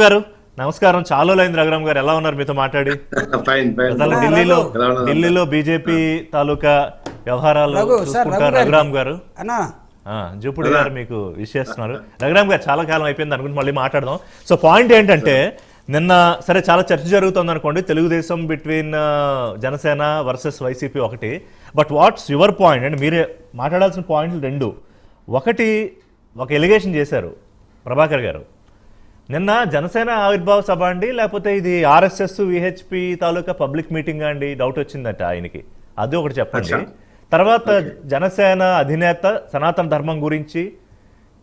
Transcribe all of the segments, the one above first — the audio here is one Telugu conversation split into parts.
గారు నమస్కారం. చాలా రోజులైంది రఘురామ్ గారు. ఎలా ఉన్నారు? మీతో మాట్లాడి. ఢిల్లీలో? ఢిల్లీలో బీజేపీ తాలూకా వ్యవహారాలు రఘు, సార్, చూసుకుంటా రఘు గారు. రఘురామ్ గారు. జూపుడి గారు మీకు విష్ చేస్తున్నారు. రఘురామ్ గారు చాలా కాలం అయిపోయింది అనుకుంటే మళ్ళీ మాట్లాడదాం. సో పాయింట్ ఏంటంటే నిన్న సరే చాలా చర్చ జరుగుతుంది అనుకోండి. Telugu Desam between Janasena versus YCP ఒకటి. బట్ వాట్స్ యువర్ పాయింట్ అంటే మీరే మాట్లాడాల్సిన పాయింట్లు రెండు. ఒకటి ఒక ఎలిగేషన్ చేశారు ప్రభాకర్ గారు. నిన్న జనసేన ఆవిర్భావ సభ అండి లేకపోతే ఇది ఆర్ఎస్ఎస్ విహెచ్పి తాలూకా పబ్లిక్ మీటింగ్ అండి? డౌట్ వచ్చిందట ఆయనకి. అది ఒకటి చెప్పండి. తర్వాత జనసేన అధినేత సనాతన ధర్మం గురించి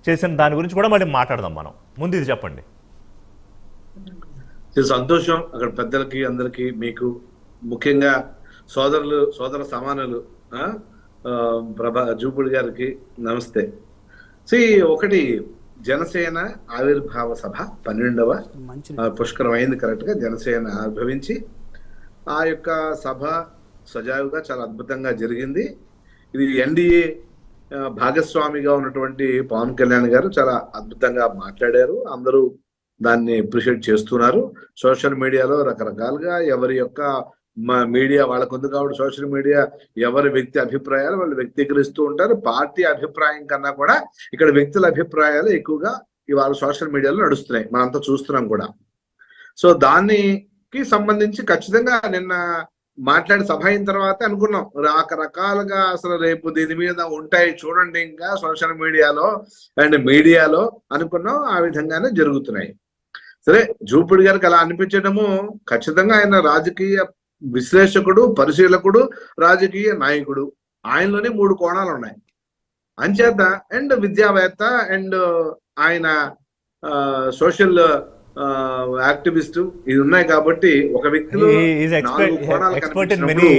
చేసిన దాని గురించి కూడా మళ్ళీ మాట్లాడదాం మనం. ముందు ఇది చెప్పండి. సంతోషం. అక్కడ పెద్దలకి అందరికి మీకు ముఖ్యంగా సోదరులు సోదర సమానులు ప్రభా జూపుడి గారికి నమస్తే. సి ఒకటి జనసేన ఆవిర్భావ సభ పన్నెండవ పుష్కరమైంది కరెక్ట్గా. జనసేన ఆవిర్భవించి ఆ యొక్క సభ సజావుగా చాలా అద్భుతంగా జరిగింది. ఇది ఎన్డీఏ భాగస్వామిగా ఉన్నటువంటి పవన్ కళ్యాణ్ గారు చాలా అద్భుతంగా మాట్లాడారు. అందరూ దాన్ని అప్రిషియేట్ చేస్తున్నారు. సోషల్ మీడియాలో రకరకాలుగా ఎవరి యొక్క మా మీడియా వాళ్ళకు ఉంది కాబట్టి సోషల్ మీడియా ఎవరి వ్యక్తి అభిప్రాయాలు వాళ్ళు వ్యక్తీకరిస్తూ ఉంటారు. పార్టీ అభిప్రాయం కన్నా కూడా ఇక్కడ వ్యక్తుల అభిప్రాయాలు ఎక్కువగా ఇవాళ సోషల్ మీడియాలో నడుస్తున్నాయి. మనంతా చూస్తున్నాం కూడా. సో దానికి సంబంధించి ఖచ్చితంగా నిన్న మాట్లాడి సభ అయిన తర్వాత అనుకున్నాం. రకరకాలుగా అసలు రేపు దీని మీద ఉంటాయి చూడండి ఇంకా సోషల్ మీడియాలో అండ్ మీడియాలో అనుకున్నాం. ఆ విధంగానే జరుగుతున్నాయి. సరే జూపుడి గారికి అలా అనిపించడము ఖచ్చితంగా ఆయన రాజకీయ విశ్లేషకుడు పరిశీలకుడు రాజకీయ నాయకుడు. ఆయనలోనే మూడు కోణాలు ఉన్నాయి. అంచేత అండ్ విద్యావేత్త అండ్ ఆయన సోషల్ యాక్టివిస్ట్ ఇది ఉన్నాయి కాబట్టి ఒక వ్యక్తిలో నాలుగు కోణాలు కనిపించినప్పుడు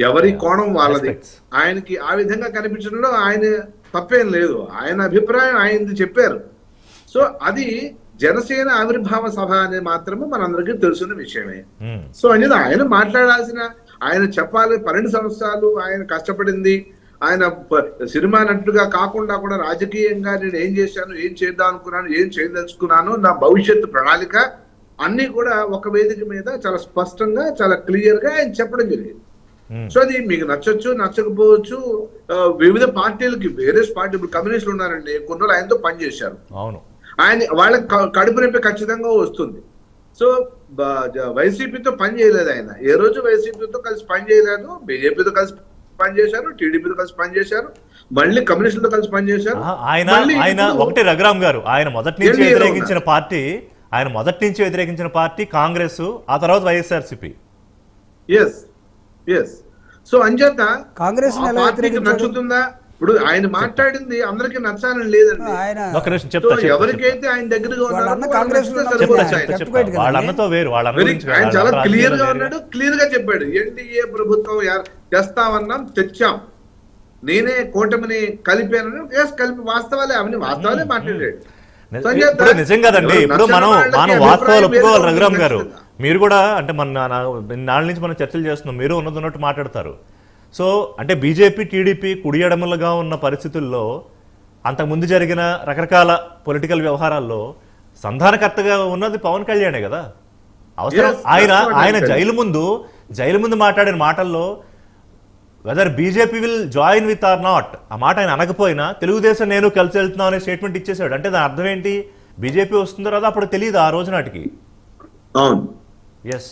ఎవరి కోణం వాళ్ళది. ఆయనకి ఆ విధంగా కనిపించడంలో ఆయన తప్పేం లేదు. ఆయన అభిప్రాయం ఆయనది చెప్పారు. సో అది జనసేన ఆవిర్భావ సభ అనేది మాత్రమే మనందరికీ తెలుసున్న విషయమే. సో అనేది ఆయన మాట్లాడాల్సిన ఆయన చెప్పాలి పన్నెండు సంవత్సరాలు ఆయన కష్టపడింది. ఆయన సినిమా నటుడుగా కాకుండా కూడా రాజకీయంగా నేను ఏం చేశాను ఏం చేద్దాం అనుకున్నాను ఏం చేయదలుచుకున్నాను నా భవిష్యత్తు ప్రణాళిక అన్ని కూడా ఒక వేదిక మీద చాలా స్పష్టంగా చాలా క్లియర్గా ఆయన చెప్పడం జరిగింది. సో అది మీకు నచ్చొచ్చు నచ్చకపోవచ్చు వివిధ పార్టీలకి వేరే పార్టీ ఇప్పుడు కమ్యూనిస్టులు ఉన్నారండి కొన్ని ఆయనతో పనిచేశారు. అవును. ఆయన వాళ్ళకి క- కడుపు నొప్పి ఖచ్చితంగా వస్తుంది. సో వైసీపీతో పని చేయలేదు ఆయన. ఏ రోజు వైసీపీతో కలిసి పని చేయలేదు బీజేపీతో కలిసి పని చేశారు టీడీపీతో కలిసి పని చేశారు మళ్ళీ కమ్యూనిస్టులతో కలిసి పని చేశారు. ఆయన ఆయన ఒకటి రఘురామ్ గారు ఆయన మొదటి నుంచి వ్యతిరేకించిన పార్టీ ఆయన మొదటి నుంచి వ్యతిరేకించిన పార్టీ కాంగ్రెస్ ఆ తర్వాత వైఎస్ఆర్సీపీ. ఎస్ ఎస్ సో అంచేత కాంగ్రెస్? నచ్చుతుందా? ఇప్పుడు ఆయన మాట్లాడింది అందరికీ నచ్చాలని లేదండి. ఆయన. ఎవరికైతే ఆయన దగ్గరగా వాళ్ళ ఉన్నారో ఆయన. వేరు చాలా క్లియర్గా ఉన్నాడు క్లియర్గా చెప్పాడు. ఎన్డీఏ ప్రభుత్వం తెస్తామన్నాం తెచ్చాం. నేనే కూటమిని కలిపానని ఎస్ కలిపి వాస్తవాలే అవన్నీ వాస్తవాలే మాట్లాడాడు. ఇప్పుడు నిజం కదండి ఇప్పుడు మనం మనం వాస్తవాలు ఒప్పుకోవాలి రఘురామ్ గారు. మీరు కూడా అంటే మన నా- నాలుగు నుంచి మనం చర్చలు చేస్తున్నాం మీరు ఉన్నది ఉన్నట్టు మాట్లాడతారు. సో అంటే బీజేపీ టీడీపీ కుడి ఎడమలుగా ఉన్న పరిస్థితుల్లో అంతకుముందు జరిగిన రకరకాల పొలిటికల్ వ్యవహారాల్లో సంధానకర్తగా ఉన్నది పవన్ కళ్యాణే కదా. అవసరం. ఆయన ఆయన. జైలు ముందు జైలు ముందు మాట్లాడిన మాటల్లో whether BJP will join with or not ఆ మాట ఆయన అనకపోయినా తెలుగుదేశం నేను కలిసి వెళ్తున్నాం అనే స్టేట్మెంట్ ఇచ్చేసాడు అంటే దాని అర్థం ఏంటి? బీజేపీ వస్తుందో రాదో అప్పుడు తెలియదు ఆ రోజు నాటికి. అవును. ఎస్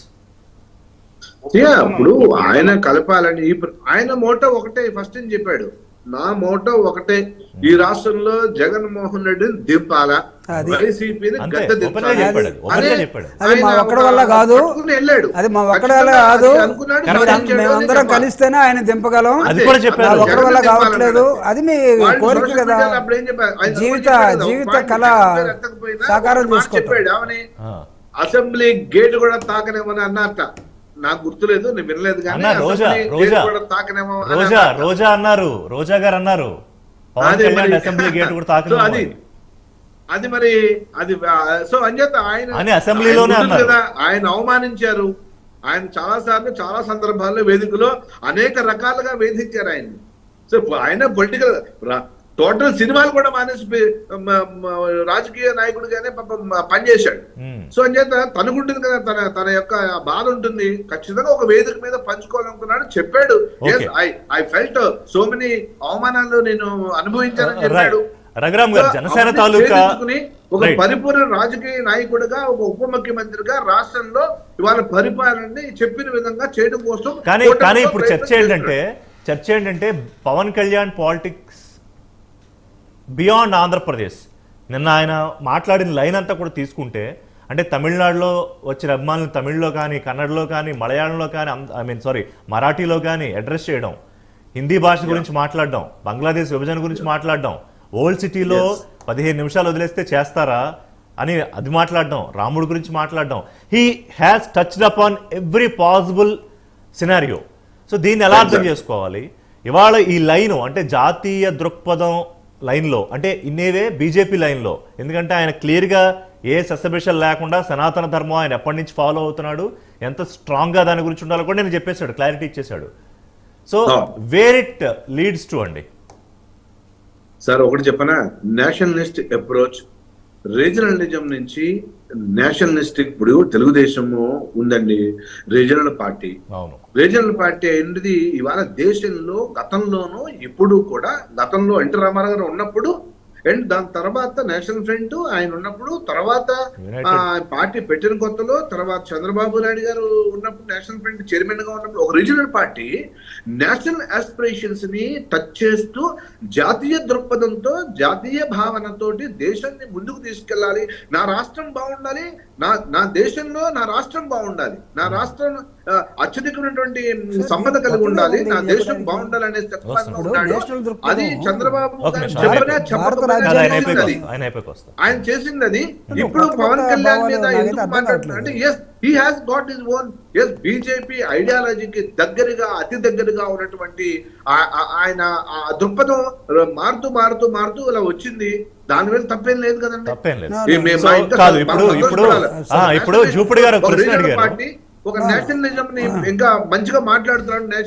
యా, ఇప్పుడు ఆయన కలపాలని ఆయన మోటో ఒకటే ఫస్ట్ అని చెప్పాడు. నా మోటో ఒకటే. ఈ రాష్ట్రంలో జగన్మోహన్ రెడ్డిని దింపాలా. వైసీపీని గద్దె. అది మా ఒక్కడి వల్ల కాదు. అది మా ఒక్కడి వల్ల కాదు. మేమందరం-. కలిస్తేనే ఆయన దింపగలం. ఒక్కడి వల్ల కావట్లేదు. అది మీ కోరిక కదా. అప్పుడు జీవిత జీవిత కళ సాకారం అసెంబ్లీ గేట్ కూడా తాకనేమని అన్నట్ట నాకు గుర్తులేదు నేను వినలేదు కానీ రోజా రోజా తాకనేమో రోజా. రోజా అన్నారు రోజా గారు అన్నారు. అసెంబ్లీ గేట్ కూడా తాకలేదు అది అది మరి అది సో అంచేత ఆయన అని అసెంబ్లీలోనే. కదా, ఆయన అవమానించారు ఆయన చాలా సార్లు చాలా సందర్భాల్లో వేదికలో అనేక రకాలుగా వేధించారు ఆయన సో ఆయన పొలిటికల్ టోటల్ సినిమాలు కూడా మానేసి రాజకీయ నాయకుడిగానే పాపం పనిచేశాడు. సో అంచేత తనకుంటుంది కదా తన తన యొక్క బాధ ఉంటుంది ఖచ్చితంగా ఒక వేదిక మీద పంచుకోవాలనుకున్నాడు చెప్పాడు. I I felt so many అవమానాలు నేను అనుభవించానని చెప్పాడు రఘురామ్ గారు సో జనసేన అవన్నీ తాలూకా ఛేదించుకుని ఒక. పరిపూర్ణ రాజకీయ నాయకుడిగా ఒక ఉప ముఖ్యమంత్రిగా రాష్ట్రంలో ఇవాళ పరిపాలనని చెప్పిన విధంగా చేయడం కోసం కానీ కానీ ఇప్పుడు చర్చ ఏంటంటే చర్చ ఏంటంటే పవన్ కళ్యాణ్ పాలిటిక్స్ బియాండ్ ఆంధ్రప్రదేశ్. నిన్న ఆయన మాట్లాడిన లైన్ అంతా కూడా తీసుకుంటే అంటే తమిళనాడులో వచ్చిన అభిమానులు తమిళ్ళో కానీ కన్నడలో కానీ మలయాళంలో కానీ ఐ మీన్ సారీ మరాఠీలో కానీ అడ్రస్ చేయడం హిందీ భాష గురించి మాట్లాడడం బంగ్లాదేశ్ విభజన గురించి మాట్లాడడం ఓల్డ్ సిటీలో పదిహేను నిమిషాలు వదిలేస్తే చేస్తారా అని అది మాట్లాడడం రాముడి గురించి మాట్లాడడం. He has touched up on every possible scenario so దీన్ని ఎలా అర్థం చేసుకోవాలి? ఇవాళ ఈ లైను అంటే జాతీయ దృక్పథం లైన్లో అంటే ఇన్నేవే బీజేపీ లైన్లో. ఎందుకంటే ఆయన క్లియర్గా ఏ సస్యబిషల్ లేకుండా సనాతన ధర్మం ఆయన ఎప్పటి నుంచి ఫాలో అవుతున్నాడు ఎంత స్ట్రాంగ్గా దాని గురించి ఉండాలో కూడా నేను చెప్పేశాడు క్లారిటీ ఇచ్చేశాడు. So. Where it leads to అండి. సార్ ఒకటి చెప్పనా? నేషనలిస్ట్ అప్రోచ్ రీజనలిజం నుంచి నేషనలిస్టిక్ ఇప్పుడు తెలుగుదేశము ఉందండి రీజనల్ పార్టీ. రీజనల్ పార్టీ అనేది ఇవాళ దేశంలో గతంలోనూ ఇప్పుడు కూడా గతంలో ఎన్టీ రామారావు గారు ఉన్నప్పుడు అండ్ దాని తర్వాత నేషనల్ ఫ్రంట్ ఆయన ఉన్నప్పుడు తర్వాత పార్టీ పెట్టిన కొత్తలో తర్వాత చంద్రబాబు నాయుడు గారు ఉన్నప్పుడు నేషనల్ ఫ్రంట్ చైర్మన్గా ఉన్నప్పుడు ఒక రీజనల్ పార్టీ నేషనల్ ఆస్పిరేషన్స్ని టచ్ చేస్తూ జాతీయ దృక్పథంతో జాతీయ భావనతోటి దేశాన్ని ముందుకు తీసుకెళ్ళాలి. నా రాష్ట్రం బాగుండాలి. నా నా దేశంలో నా రాష్ట్రం బాగుండాలి. నా రాష్ట్రం అత్యధికమైనటువంటి సంపద కలిగి ఉండాలి. నా దేశం బాగుండాలి అనే తత్వంతో ఇప్పుడు ఉన్నాడు. నేషనల్ దృక్పథం- అది చంద్రబాబు ఆయన చేసింది అది. ఇప్పుడు పవన్ కళ్యాణ్ మీద అంటే. Yes he has got his own as BJP ఐడియాలజీకి దగ్గరగా అతి దగ్గరగా ఉన్నటువంటి ఆయన ఆ దృక్పథం మారుతూ మారుతూ మారుతూ ఇలా వచ్చింది. దాని మీద తప్పేం లేదు కదండి. ఇప్పుడు- ఇప్పుడు- ఇప్పుడు జూపిడి గారు ప్రశ్న అడిగారు. ఒక నేషనలిజం ని ఇంకా మంచిగా మాట్లాడుతున్నాడు నేషనల్